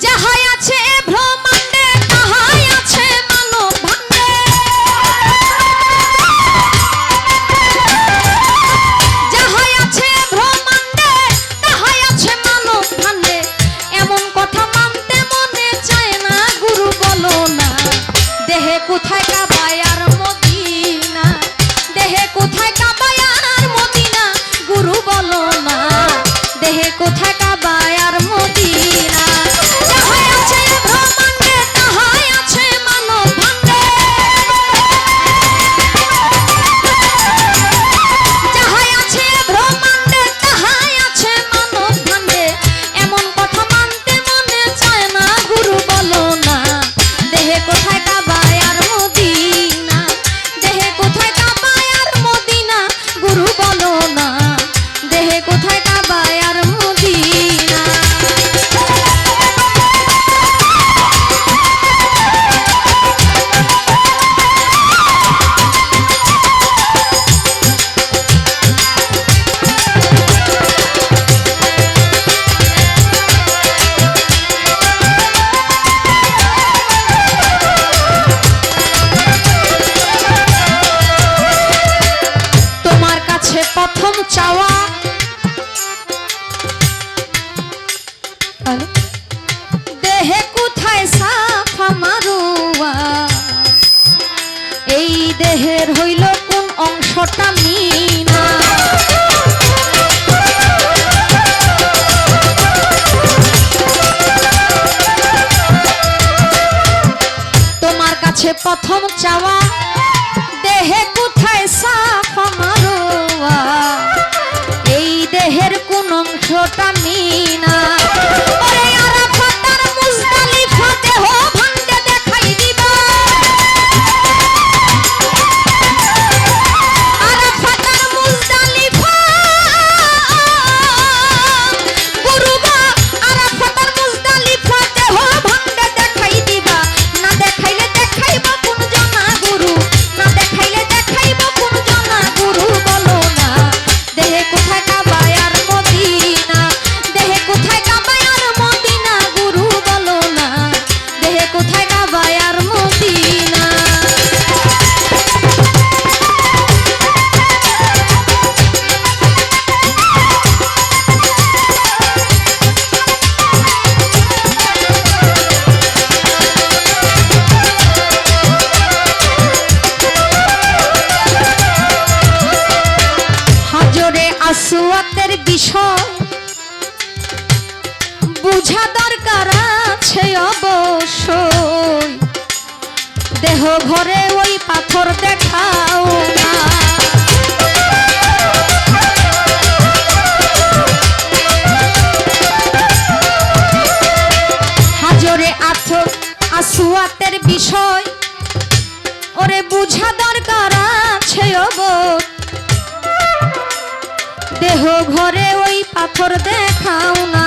যাহা chavo. দেহ ঘরে ওই পাথর দেখাও না। হাজরে আছো আসুয়াতের বিষয়। ওরে বুঝা দরকার আছে দেহ ঘরে ওই পাথর দেখাও না।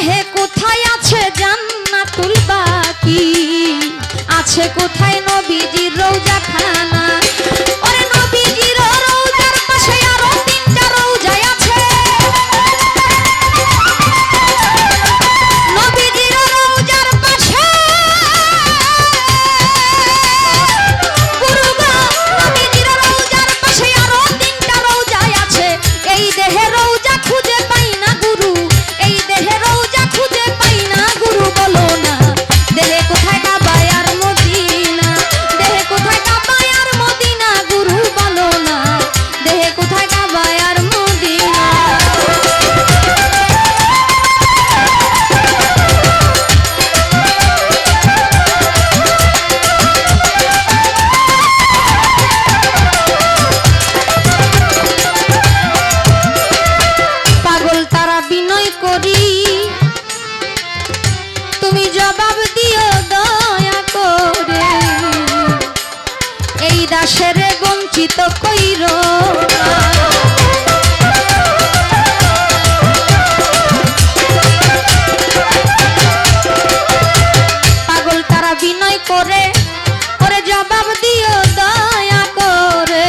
হে কোথায় আছে জান্নাতুল বাকি? আছে কোথায় নবীজির রৌজাখানা? চিন্তিত পাগল তারা বিনয় করে করে জবাব দিও দয়া করে।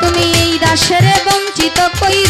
তুমি রাশের বঞ্চিত কইর